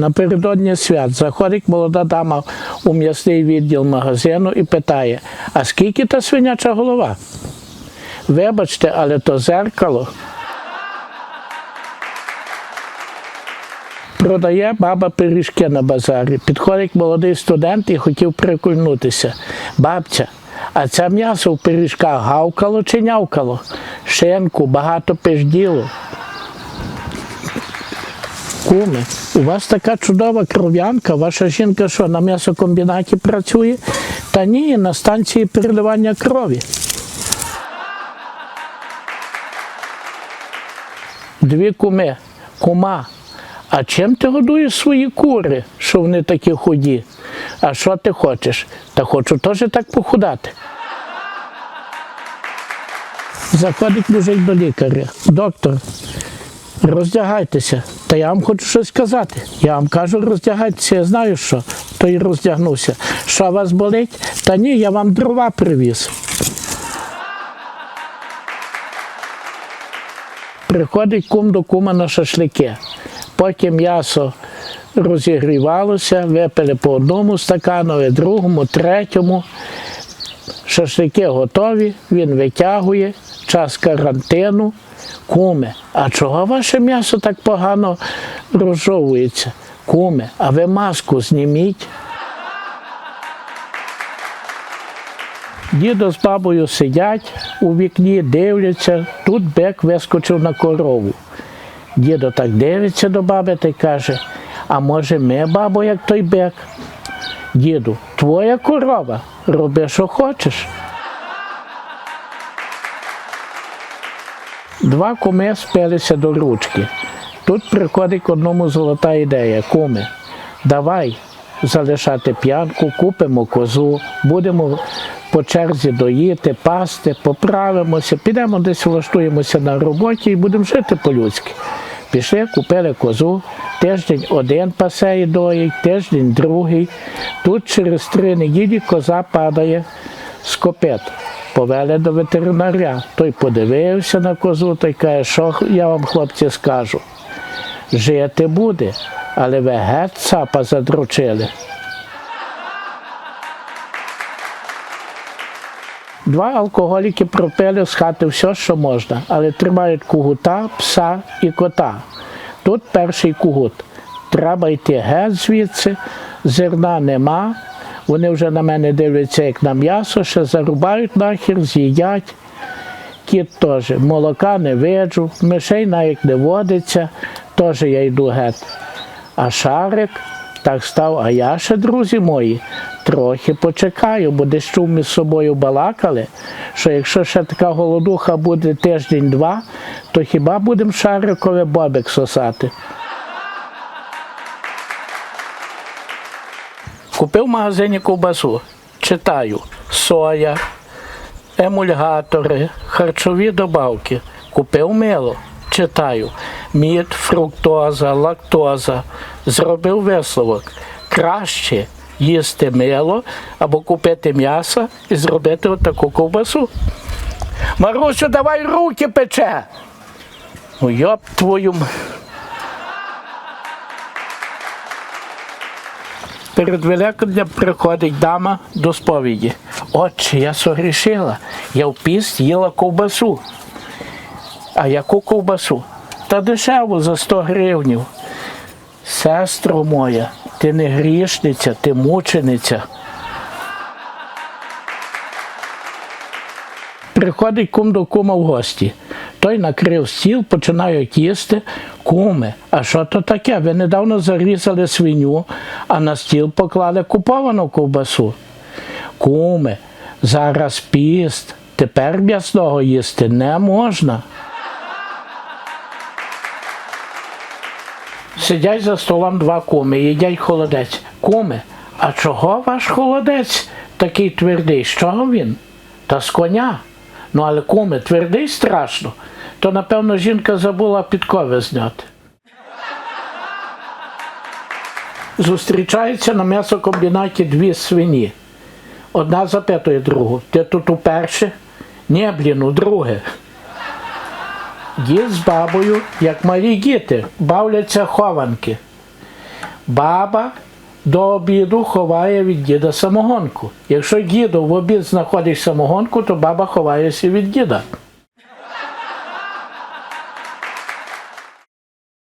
Напередодні свят заходить молода дама у м'ясний відділ магазину і питає: а скільки та свиняча голова? Вибачте, але то зеркало. Продає баба пиріжки на базарі. Підходить молодий студент і хотів прикольнутися. Бабця, а це м'ясо в пиріжках гавкало чи нявкало? Шинку, багато пижділо. Куми, у вас така чудова кров'янка, ваша жінка що, на м'ясокомбінаті працює? Та ні, на станції переливання крові. Дві куми. Кума. А чим ти годуєш свої кури, що вони такі худі? А що ти хочеш? Та хочу теж так похудати. Заходить мужик до лікаря. Доктор, роздягайтеся. Та я вам хочу щось сказати. Я вам кажу, роздягайтеся, я знаю що. То й роздягнувся. Що вас болить? Та ні, я вам дрова привіз. Приходить кум до кума на шашлики. Поки м'ясо розігрівалося, випили по одному стаканові, другому, третьому. Шашлики готові, він витягує, час карантину. Куме, а чого ваше м'ясо так погано розжовується? Куме, а ви маску зніміть. Дідо з бабою сидять у вікні, дивляться, тут бек вискочив на корову. Дідо так дивиться до баби та й каже, а може ми, бабо, як той бек? Діду, твоя корова, роби, що хочеш. Два куми спилися до ручки. Тут приходить одному золота ідея. Куми, давай залишати п'янку, купимо козу, будемо по черзі доїти, пасти, поправимося, підемо десь влаштуємося на роботі і будемо жити по-людськи. Пішли, купили козу, тиждень один пасе і доїть, тиждень другий. Тут через три неділі коза падає з копит. Повели до ветеринаря. Той подивився на козу та й каже, що я вам, хлопці, скажу. Жити буде, але ви геть цапа задручили. Два алкоголіки пропили з хати все, що можна, але тримають кугута, пса і кота. Тут перший кугут. Треба йти геть звідси, зерна нема. Вони вже на мене дивляться, як на м'ясо, ще зарубають нахер, з'їдять. Кіт теж. Молока не виджу, мишей навіть не водиться, теж я йду геть. А шарик так став, а я ще, друзі мої, трохи почекаю, бо десь чув між собою балакали, що якщо ще така голодуха буде тиждень-два, то хіба будемо шарикове бобик сосати? Купив в магазині ковбасу, читаю соя, емульгатори, харчові добавки. Купив мило, читаю мід, фруктоза, лактоза. Зробив висновок. Краще їсти мило або купити м'ясо і зробити отаку ковбасу. Марусю, давай руки пече. Ну, йоп твою. Перед Великоднем приходить дама до сповіді. Отче, я согрішила, я в піст їла ковбасу. А яку ковбасу? Та дешеву за 100 гривнів. Сестро моя, ти не грішниця, ти мучениця. Приходить кум до кума в гості. Той накрив стіл, починають їсти. Куми, а що то таке? Ви недавно зарізали свиню, а на стіл поклали куповану ковбасу. Куми, зараз піст, тепер м'ясного їсти не можна. Сидять за столом два куми, їдять холодець. Куми, а чого ваш холодець такий твердий? З чого він? Та з коня. Ну, але куми, твердий страшно. То, напевно, жінка забула підкови зняти. Зустрічаються на м'ясокомбінаті дві свині. Одна запитує другу, ти тут уперше? Ні, блін, друге. Дід з бабою, як малі діти, бавляться хованки. Баба до обіду ховає від діда самогонку. Якщо діду в обід знаходить самогонку, то баба ховається від діда.